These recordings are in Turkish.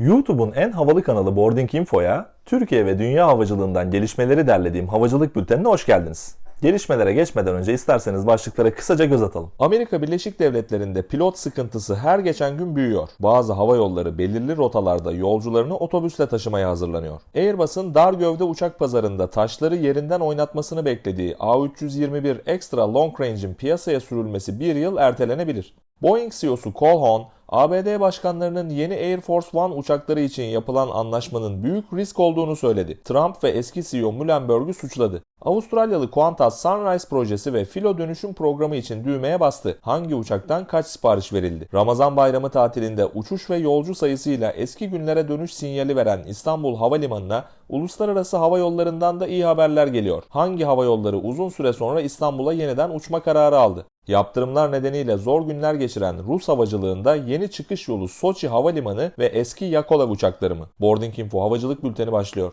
YouTube'un en havalı kanalı Boarding Info'ya Türkiye ve dünya havacılığından gelişmeleri derlediğim havacılık bültenine hoş geldiniz. Gelişmelere geçmeden önce isterseniz başlıklara kısaca göz atalım. Amerika Birleşik Devletleri'nde pilot sıkıntısı her geçen gün büyüyor. Bazı hava yolları belirli rotalarda yolcularını otobüsle taşımaya hazırlanıyor. Airbus'un dar gövde uçak pazarında taşları yerinden oynatmasını beklediği A321 Extra Long Range'in piyasaya sürülmesi bir yıl ertelenebilir. Boeing CEO'su Calhoun, ABD başkanlarının yeni Air Force One uçakları için yapılan anlaşmanın büyük risk olduğunu söyledi. Trump ve eski CEO Muhlenberg'ü suçladı. Avustralyalı Qantas Sunrise projesi ve filo dönüşüm programı için düğmeye bastı. Hangi uçaktan kaç sipariş verildi? Ramazan bayramı tatilinde uçuş ve yolcu sayısıyla eski günlere dönüş sinyali veren İstanbul Havalimanı'na uluslararası hava yollarından da iyi haberler geliyor. Hangi hava yolları uzun süre sonra İstanbul'a yeniden uçma kararı aldı? Yaptırımlar nedeniyle zor günler geçiren Rus havacılığında yeni çıkış yolu Soçi Havalimanı ve eski Yakolev uçakları mı? Boarding Info Havacılık Bülteni başlıyor.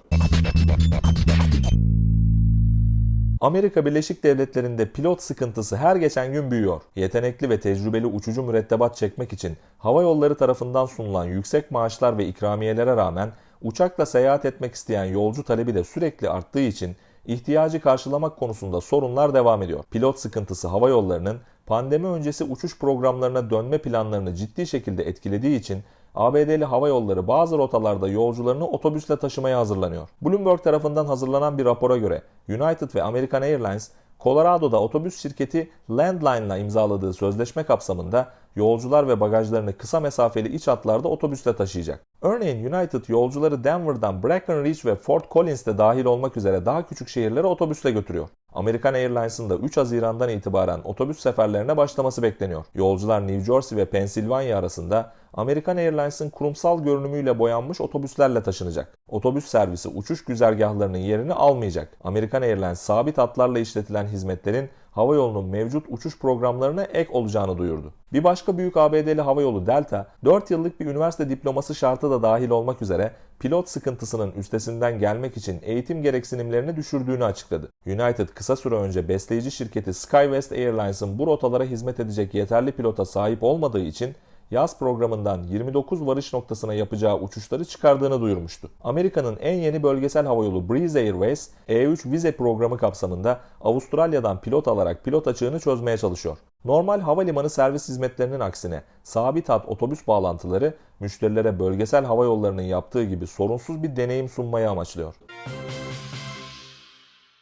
Amerika Birleşik Devletleri'nde pilot sıkıntısı her geçen gün büyüyor. Yetenekli ve tecrübeli uçucu mürettebat çekmek için hava yolları tarafından sunulan yüksek maaşlar ve ikramiyelere rağmen uçakla seyahat etmek isteyen yolcu talebi de sürekli arttığı için ihtiyacı karşılamak konusunda sorunlar devam ediyor. Pilot sıkıntısı hava yollarının pandemi öncesi uçuş programlarına dönme planlarını ciddi şekilde etkilediği için ABD'li hava yolları bazı rotalarda yolcularını otobüsle taşımaya hazırlanıyor. Bloomberg tarafından hazırlanan bir rapora göre United ve American Airlines Colorado'da otobüs şirketi Landline ile imzaladığı sözleşme kapsamında yolcular ve bagajlarını kısa mesafeli iç hatlarda otobüsle taşıyacak. Örneğin United yolcuları Denver'dan Breckenridge ve Fort Collins'te dahil olmak üzere daha küçük şehirlere otobüsle götürüyor. American Airlines'ın da 3 Haziran'dan itibaren otobüs seferlerine başlaması bekleniyor. Yolcular New Jersey ve Pensilvanya arasında American Airlines'ın kurumsal görünümüyle boyanmış otobüslerle taşınacak. Otobüs servisi uçuş güzergahlarının yerini almayacak. American Airlines sabit hatlarla işletilen hizmetlerin havayolunun mevcut uçuş programlarına ek olacağını duyurdu. Bir başka büyük ABD'li havayolu Delta, 4 yıllık bir üniversite diploması şartı da dahil olmak üzere pilot sıkıntısının üstesinden gelmek için eğitim gereksinimlerini düşürdüğünü açıkladı. United kısa süre önce besleyici şirketi SkyWest Airlines'ın bu rotalara hizmet edecek yeterli pilota sahip olmadığı için yaz programından 29 varış noktasına yapacağı uçuşları çıkardığını duyurmuştu. Amerika'nın en yeni bölgesel havayolu Breeze Airways, E3 vize programı kapsamında Avustralya'dan pilot alarak pilot açığını çözmeye çalışıyor. Normal havalimanı servis hizmetlerinin aksine sabit hat otobüs bağlantıları müşterilere bölgesel hava yollarının yaptığı gibi sorunsuz bir deneyim sunmayı amaçlıyor.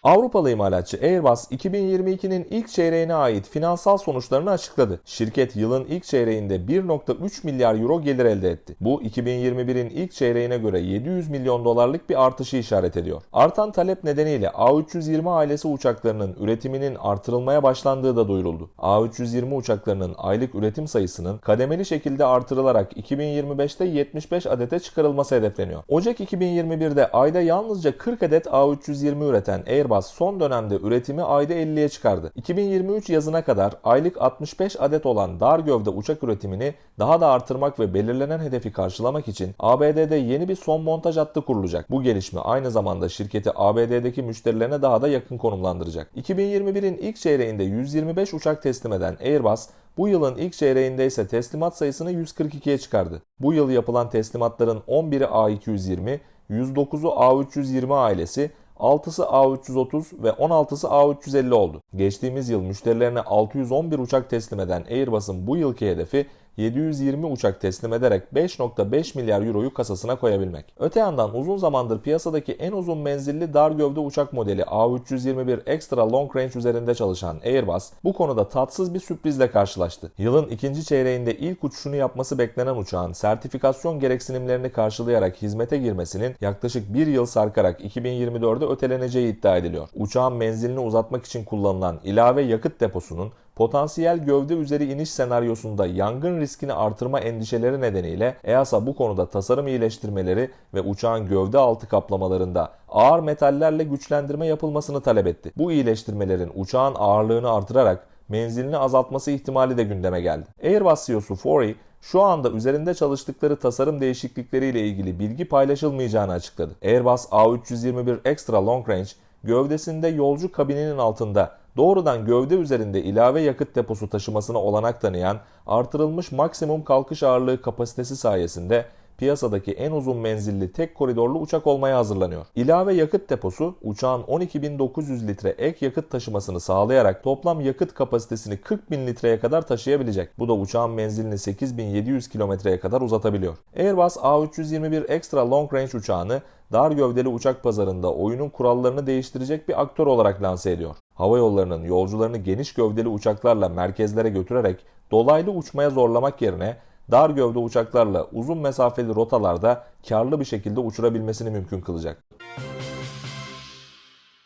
Avrupalı imalatçı Airbus 2022'nin ilk çeyreğine ait finansal sonuçlarını açıkladı. Şirket yılın ilk çeyreğinde 1.3 milyar euro gelir elde etti. Bu 2021'in ilk çeyreğine göre 700 milyon dolarlık bir artışı işaret ediyor. Artan talep nedeniyle A320 ailesi uçaklarının üretiminin artırılmaya başlandığı da duyuruldu. A320 uçaklarının aylık üretim sayısının kademeli şekilde artırılarak 2025'te 75 adete çıkarılması hedefleniyor. Ocak 2021'de ayda yalnızca 40 adet A320 üreten Airbus Airbus son dönemde üretimi ayda 50'ye çıkardı. 2023 yazına kadar aylık 65 adet olan dar gövde uçak üretimini daha da artırmak ve belirlenen hedefi karşılamak için ABD'de yeni bir son montaj hattı kurulacak. Bu gelişme aynı zamanda şirketi ABD'deki müşterilerine daha da yakın konumlandıracak. 2021'in ilk çeyreğinde 125 uçak teslim eden Airbus bu yılın ilk çeyreğinde ise teslimat sayısını 142'ye çıkardı. Bu yıl yapılan teslimatların 11'i A220, 109'u A320 ailesi, 6'sı A330 ve 16'sı A350 oldu. Geçtiğimiz yıl müşterilerine 611 uçak teslim eden Airbus'un bu yılki hedefi 720 uçak teslim ederek 5.5 milyar euroyu kasasına koyabilmek. Öte yandan uzun zamandır piyasadaki en uzun menzilli dar gövde uçak modeli A321 Extra Long Range üzerinde çalışan Airbus bu konuda tatsız bir sürprizle karşılaştı. Yılın ikinci çeyreğinde ilk uçuşunu yapması beklenen uçağın sertifikasyon gereksinimlerini karşılayarak hizmete girmesinin yaklaşık bir yıl sarkarak 2024'de öteleneceği iddia ediliyor. Uçağın menzilini uzatmak için kullanılan ilave yakıt deposunun potansiyel gövde üzeri iniş senaryosunda yangın riskini artırma endişeleri nedeniyle EASA bu konuda tasarım iyileştirmeleri ve uçağın gövde altı kaplamalarında ağır metallerle güçlendirme yapılmasını talep etti. Bu iyileştirmelerin uçağın ağırlığını artırarak menzilini azaltması ihtimali de gündeme geldi. Airbus CEO'su Faury şu anda üzerinde çalıştıkları tasarım değişiklikleriyle ilgili bilgi paylaşılmayacağını açıkladı. Airbus A321 Extra Long Range gövdesinde yolcu kabininin altında doğrudan gövde üzerinde ilave yakıt deposu taşımasına olanak tanıyan artırılmış maksimum kalkış ağırlığı kapasitesi sayesinde piyasadaki en uzun menzilli tek koridorlu uçak olmaya hazırlanıyor. İlave yakıt deposu uçağın 12.900 litre ek yakıt taşımasını sağlayarak toplam yakıt kapasitesini 40.000 litreye kadar taşıyabilecek. Bu da uçağın menzilini 8.700 kilometreye kadar uzatabiliyor. Airbus A321 Extra Long Range uçağını dar gövdeli uçak pazarında oyunun kurallarını değiştirecek bir aktör olarak lanse ediyor. Hava yollarının yolcularını geniş gövdeli uçaklarla merkezlere götürerek dolaylı uçmaya zorlamak yerine dar gövde uçaklarla uzun mesafeli rotalarda karlı bir şekilde uçurabilmesini mümkün kılacak.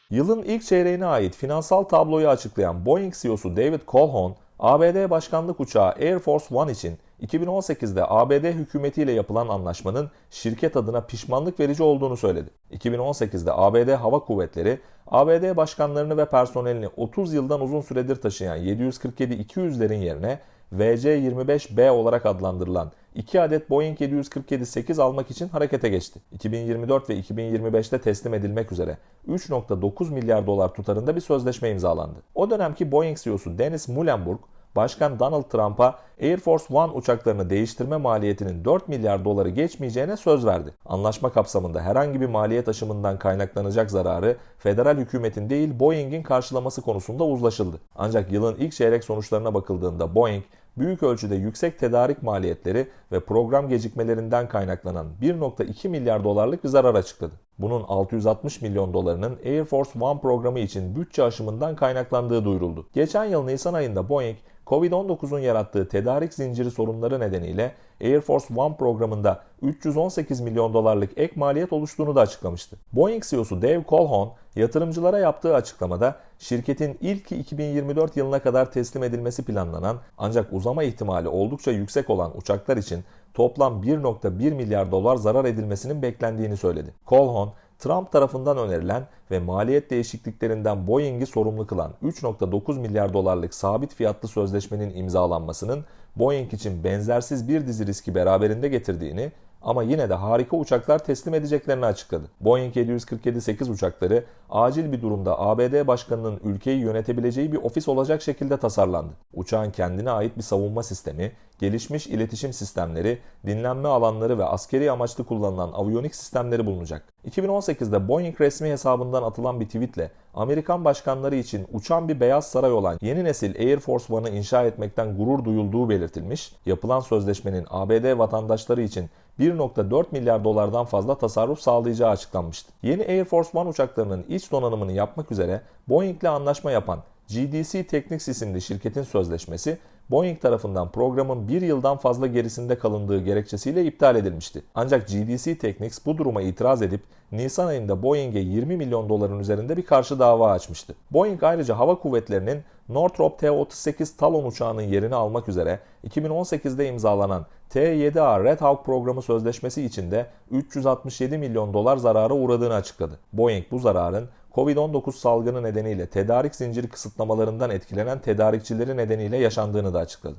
Yılın ilk çeyreğine ait finansal tabloyu açıklayan Boeing CEO'su David Calhoun, ABD başkanlık uçağı Air Force One için 2018'de ABD hükümetiyle yapılan anlaşmanın şirket adına pişmanlık verici olduğunu söyledi. 2018'de ABD Hava Kuvvetleri, ABD başkanlarını ve personelini 30 yıldan uzun süredir taşıyan 747-200'lerin yerine VC-25B olarak adlandırılan 2 adet Boeing 747-8 almak için harekete geçti. 2024 ve 2025'te teslim edilmek üzere 3.9 milyar dolar tutarında bir sözleşme imzalandı. O dönemki Boeing CEO'su Dennis Muilenburg, Başkan Donald Trump'a Air Force One uçaklarını değiştirme maliyetinin 4 milyar doları geçmeyeceğine söz verdi. Anlaşma kapsamında herhangi bir maliyet aşımından kaynaklanacak zararı federal hükümetin değil Boeing'in karşılaması konusunda uzlaşıldı. Ancak yılın ilk çeyrek sonuçlarına bakıldığında Boeing büyük ölçüde yüksek tedarik maliyetleri ve program gecikmelerinden kaynaklanan 1.2 milyar dolarlık bir zarar açıkladı. Bunun 660 milyon dolarının Air Force One programı için bütçe aşımından kaynaklandığı duyuruldu. Geçen yıl Nisan ayında Boeing, Covid-19'un yarattığı tedarik zinciri sorunları nedeniyle Air Force One programında 318 milyon dolarlık ek maliyet oluştuğunu da açıklamıştı. Boeing CEO'su Dave Calhoun yatırımcılara yaptığı açıklamada şirketin ilk 2024 yılına kadar teslim edilmesi planlanan ancak uzama ihtimali oldukça yüksek olan uçaklar için toplam 1.1 milyar dolar zarar edilmesinin beklendiğini söyledi. Calhoun, Trump tarafından önerilen ve maliyet değişikliklerinden Boeing'i sorumlu kılan 3.9 milyar dolarlık sabit fiyatlı sözleşmenin imzalanmasının Boeing için benzersiz bir dizi riski beraberinde getirdiğini ama yine de harika uçaklar teslim edeceklerini açıkladı. Boeing 747-8 uçakları acil bir durumda ABD başkanının ülkeyi yönetebileceği bir ofis olacak şekilde tasarlandı. Uçağın kendine ait bir savunma sistemi, gelişmiş iletişim sistemleri, dinlenme alanları ve askeri amaçlı kullanılan aviyonik sistemleri bulunacak. 2018'de Boeing resmi hesabından atılan bir tweetle Amerikan başkanları için uçan bir beyaz saray olan yeni nesil Air Force One'ı inşa etmekten gurur duyulduğu belirtilmiş, yapılan sözleşmenin ABD vatandaşları için 1.4 milyar dolardan fazla tasarruf sağlayacağı açıklanmıştı. Yeni Air Force One uçaklarının iç donanımını yapmak üzere Boeing ile anlaşma yapan GDC Technics isimli şirketin sözleşmesi Boeing tarafından programın bir yıldan fazla gerisinde kalındığı gerekçesiyle iptal edilmişti. Ancak GDC Technics bu duruma itiraz edip Nisan ayında Boeing'e 20 milyon doların üzerinde bir karşı dava açmıştı. Boeing ayrıca hava kuvvetlerinin Northrop T-38 Talon uçağının yerini almak üzere 2018'de imzalanan T-7A Red Hawk programı sözleşmesi içinde 367 milyon dolar zarara uğradığını açıkladı. Boeing bu zararın Covid-19 salgını nedeniyle tedarik zinciri kısıtlamalarından etkilenen tedarikçileri nedeniyle yaşandığını da açıkladı.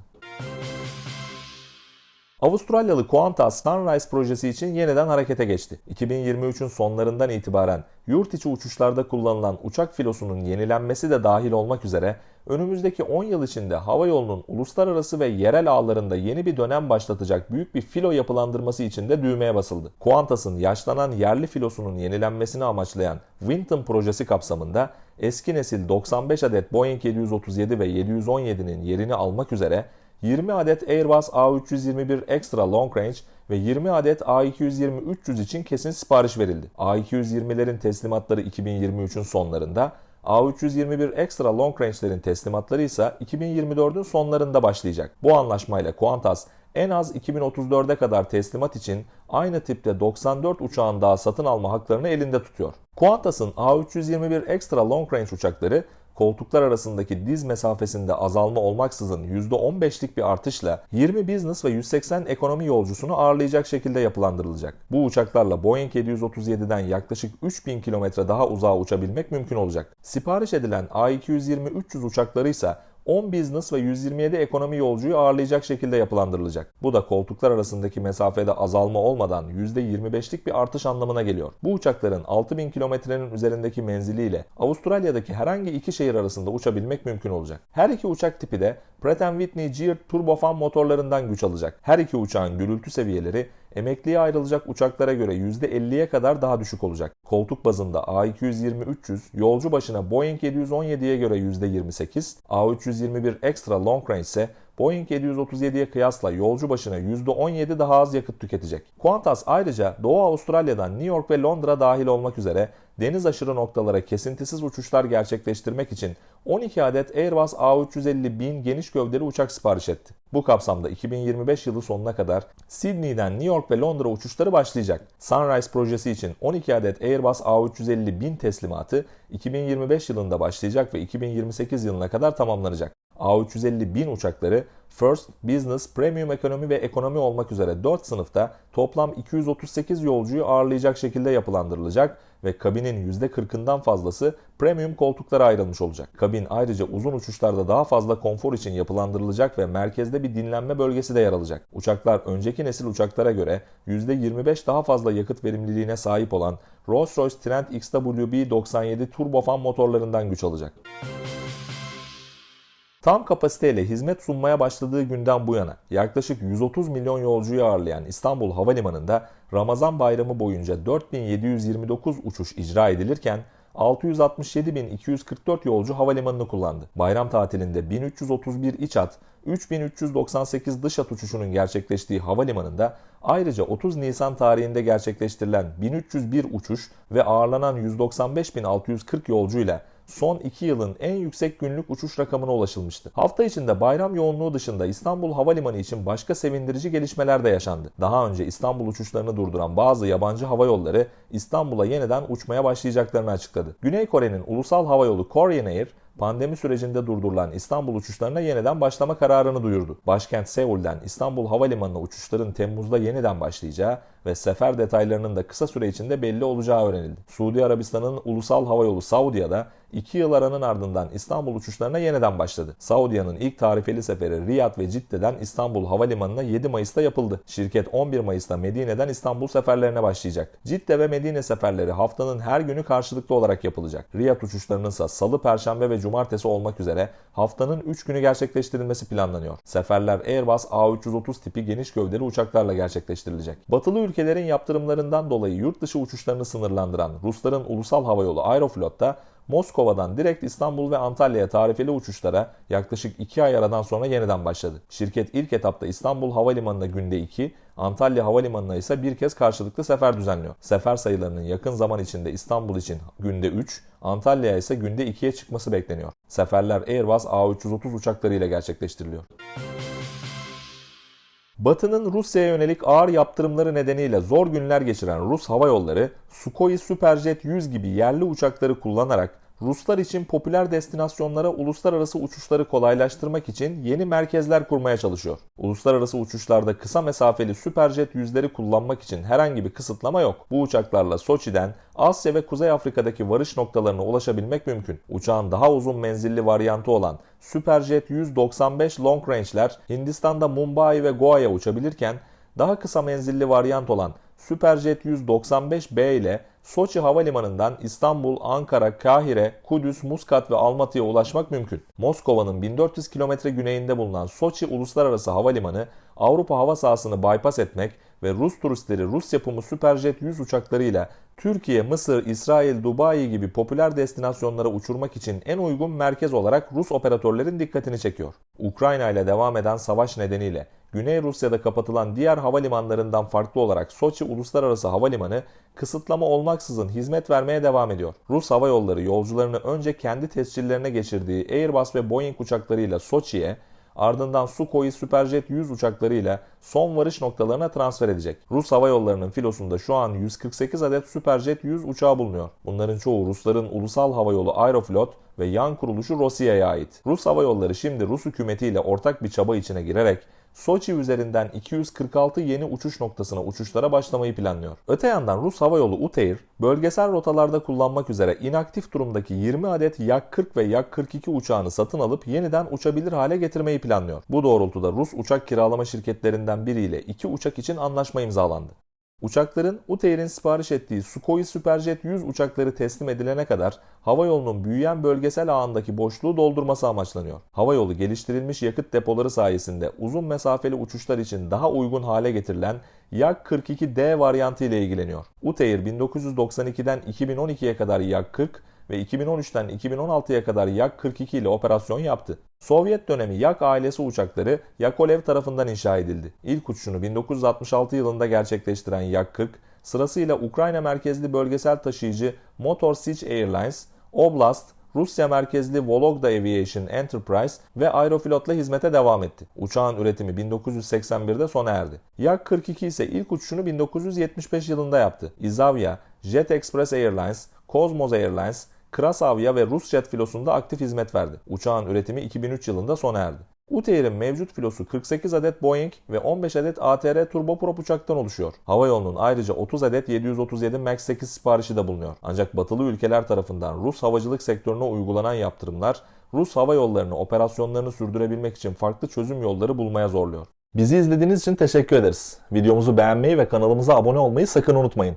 Avustralyalı Qantas Sunrise projesi için yeniden harekete geçti. 2023'ün sonlarından itibaren yurt içi uçuşlarda kullanılan uçak filosunun yenilenmesi de dahil olmak üzere önümüzdeki 10 yıl içinde hava yolunun uluslararası ve yerel ağlarında yeni bir dönem başlatacak büyük bir filo yapılandırması için de düğmeye basıldı. Qantas'ın yaşlanan yerli filosunun yenilenmesini amaçlayan Winton projesi kapsamında eski nesil 95 adet Boeing 737 ve 717'nin yerini almak üzere 20 adet Airbus A321 Extra Long Range ve 20 adet A220-300 için kesin sipariş verildi. A220'lerin teslimatları 2023'ün sonlarında, A321 Extra Long Range'lerin teslimatları ise 2024'ün sonlarında başlayacak. Bu anlaşmayla Qantas en az 2034'e kadar teslimat için aynı tipte 94 uçağın daha satın alma haklarını elinde tutuyor. Qantas'ın A321 Extra Long Range uçakları koltuklar arasındaki diz mesafesinde azalma olmaksızın %15'lik bir artışla 20 business ve 180 ekonomi yolcusunu ağırlayacak şekilde yapılandırılacak. Bu uçaklarla Boeing 737'den yaklaşık 3000 kilometre daha uzağa uçabilmek mümkün olacak. Sipariş edilen A220-300 uçakları ise 10 business ve 127 ekonomi yolcuyu ağırlayacak şekilde yapılandırılacak. Bu da koltuklar arasındaki mesafede azalma olmadan %25'lik bir artış anlamına geliyor. Bu uçakların 6000 kilometrenin üzerindeki menziliyle Avustralya'daki herhangi iki şehir arasında uçabilmek mümkün olacak. Her iki uçak tipi de Pratt Whitney Geared turbofan motorlarından güç alacak. Her iki uçağın gürültü seviyeleri emekliye ayrılacak uçaklara göre %50'ye kadar daha düşük olacak. Koltuk bazında A220-300 yolcu başına Boeing 717'ye göre %28, A321 Extra Long Range ise Boeing 737'ye kıyasla yolcu başına %17 daha az yakıt tüketecek. Qantas ayrıca Doğu Avustralya'dan New York ve Londra dahil olmak üzere deniz aşırı noktalara kesintisiz uçuşlar gerçekleştirmek için 12 adet Airbus A350-1000 geniş gövdeli uçak sipariş etti. Bu kapsamda 2025 yılı sonuna kadar Sydney'den New York ve Londra uçuşları başlayacak. Sunrise projesi için 12 adet Airbus A350-1000 teslimatı 2025 yılında başlayacak ve 2028 yılına kadar tamamlanacak. A350-1000 uçakları First, Business, Premium Ekonomi ve Ekonomi olmak üzere 4 sınıfta toplam 238 yolcuyu ağırlayacak şekilde yapılandırılacak ve kabinin %40'ından fazlası premium koltuklara ayrılmış olacak. Kabin ayrıca uzun uçuşlarda daha fazla konfor için yapılandırılacak ve merkezde bir dinlenme bölgesi de yer alacak. Uçaklar önceki nesil uçaklara göre %25 daha fazla yakıt verimliliğine sahip olan Rolls-Royce Trent XWB-97 turbofan motorlarından güç alacak. Tam kapasiteyle hizmet sunmaya başladığı günden bu yana yaklaşık 130 milyon yolcuyu ağırlayan İstanbul Havalimanı'nda Ramazan bayramı boyunca 4729 uçuş icra edilirken 667.244 yolcu havalimanını kullandı. Bayram tatilinde 1331 iç hat, 3398 dış hat uçuşunun gerçekleştiği havalimanında ayrıca 30 Nisan tarihinde gerçekleştirilen 1301 uçuş ve ağırlanan 195.640 yolcuyla son 2 yılın en yüksek günlük uçuş rakamına ulaşılmıştı. Hafta içinde bayram yoğunluğu dışında İstanbul Havalimanı için başka sevindirici gelişmeler de yaşandı. Daha önce İstanbul uçuşlarını durduran bazı yabancı hava yolları İstanbul'a yeniden uçmaya başlayacaklarını açıkladı. Güney Kore'nin ulusal hava yolu Korean Air pandemi sürecinde durdurulan İstanbul uçuşlarına yeniden başlama kararını duyurdu. Başkent Seul'den İstanbul Havalimanı'na uçuşların Temmuz'da yeniden başlayacağı ve sefer detaylarının da kısa süre içinde belli olacağı öğrenildi. Suudi Arabistan'ın ulusal hava yolu Saudia'da 2 yıl aranın ardından İstanbul uçuşlarına yeniden başladı. Saudia'nın ilk tarifeli seferi Riyad ve Cidde'den İstanbul Havalimanı'na 7 Mayıs'ta yapıldı. Şirket 11 Mayıs'ta Medine'den İstanbul seferlerine başlayacak. Cidde ve Medine seferleri haftanın her günü karşılıklı olarak yapılacak. Riyad uçuşlarının ise salı, perşembe ve cumartesi olmak üzere haftanın 3 günü gerçekleştirilmesi planlanıyor. Seferler Airbus A330 tipi geniş gövdeli uçaklarla gerçekleştirilecek. Batılı ülkelerin yaptırımlarından dolayı yurt dışı uçuşlarını sınırlandıran Rusların ulusal havayolu Aeroflot da Moskova'dan direkt İstanbul ve Antalya'ya tarifeli uçuşlara yaklaşık 2 ay aradan sonra yeniden başladı. Şirket ilk etapta İstanbul Havalimanı'na günde 2, Antalya Havalimanı'na ise bir kez karşılıklı sefer düzenliyor. Sefer sayılarının yakın zaman içinde İstanbul için günde 3, Antalya ise günde 2'ye çıkması bekleniyor. Seferler Airbus A330 uçaklarıyla gerçekleştiriliyor. Batı'nın Rusya'ya yönelik ağır yaptırımları nedeniyle zor günler geçiren Rus hava yolları Sukhoi Superjet 100 gibi yerli uçakları kullanarak Ruslar için popüler destinasyonlara uluslararası uçuşları kolaylaştırmak için yeni merkezler kurmaya çalışıyor. Uluslararası uçuşlarda kısa mesafeli Superjet yüzleri kullanmak için herhangi bir kısıtlama yok. Bu uçaklarla Soçi'den Asya ve Kuzey Afrika'daki varış noktalarına ulaşabilmek mümkün. Uçağın daha uzun menzilli varyantı olan Superjet 195 Long Range'ler Hindistan'da Mumbai ve Goa'ya uçabilirken daha kısa menzilli varyant olan Superjet 195B ile Soçi Havalimanı'ndan İstanbul, Ankara, Kahire, Kudüs, Muskat ve Almatı'ya ulaşmak mümkün. Moskova'nın 1400 kilometre güneyinde bulunan Soçi Uluslararası Havalimanı, Avrupa hava sahasını bypass etmek ve Rus turistleri Rus yapımı Superjet 100 uçaklarıyla Türkiye, Mısır, İsrail, Dubai gibi popüler destinasyonlara uçurmak için en uygun merkez olarak Rus operatörlerin dikkatini çekiyor. Ukrayna ile devam eden savaş nedeniyle Güney Rusya'da kapatılan diğer havalimanlarından farklı olarak Soçi Uluslararası Havalimanı kısıtlama olmaksızın hizmet vermeye devam ediyor. Rus Hava Yolları yolcularını önce kendi tescillerine geçirdiği Airbus ve Boeing uçaklarıyla Soçi'ye, ardından Sukhoi Superjet 100 uçaklarıyla son varış noktalarına transfer edecek. Rus Hava Yolları'nın filosunda şu an 148 adet Superjet 100 uçağı bulunuyor. Bunların çoğu Rusların ulusal hava yolu Aeroflot ve yan kuruluşu Rossiya'ya ait. Rus Hava Yolları şimdi Rus hükümetiyle ortak bir çaba içine girerek Soçi üzerinden 246 yeni uçuş noktasına uçuşlara başlamayı planlıyor. Öte yandan Rus Hava Yolu UTAIR, bölgesel rotalarda kullanmak üzere inaktif durumdaki 20 adet Yak-40 ve Yak-42 uçağını satın alıp yeniden uçabilir hale getirmeyi planlıyor. Bu doğrultuda Rus uçak kiralama şirketlerinden biriyle iki uçak için anlaşma imzalandı. Uçakların UTAIR'in sipariş ettiği Sukhoi Superjet 100 uçakları teslim edilene kadar havayolunun büyüyen bölgesel ağındaki boşluğu doldurması amaçlanıyor. Havayolu geliştirilmiş yakıt depoları sayesinde uzun mesafeli uçuşlar için daha uygun hale getirilen Yak-42D varyantı ile ilgileniyor. UTAIR 1992'den 2012'ye kadar Yak-40 ve 2013'ten 2016'ya kadar Yak-42 ile operasyon yaptı. Sovyet dönemi Yak ailesi uçakları Yakolev tarafından inşa edildi. İlk uçuşunu 1966 yılında gerçekleştiren Yak-40, sırasıyla Ukrayna merkezli bölgesel taşıyıcı Motor Sich Airlines, Oblast, Rusya merkezli Vologda Aviation Enterprise ve Aeroflot'la hizmete devam etti. Uçağın üretimi 1981'de sona erdi. Yak-42 ise ilk uçuşunu 1975 yılında yaptı. Izavia, Jet Express Airlines, Cosmos Airlines, Krasavia ve Rusjet filosunda aktif hizmet verdi. Uçağın üretimi 2003 yılında sona erdi. UTAIR'in mevcut filosu 48 adet Boeing ve 15 adet ATR turboprop uçaktan oluşuyor. Havayolunun ayrıca 30 adet 737 MAX 8 siparişi de bulunuyor. Ancak batılı ülkeler tarafından Rus havacılık sektörüne uygulanan yaptırımlar Rus hava yollarını operasyonlarını sürdürebilmek için farklı çözüm yolları bulmaya zorluyor. Bizi izlediğiniz için teşekkür ederiz. Videomuzu beğenmeyi ve kanalımıza abone olmayı sakın unutmayın.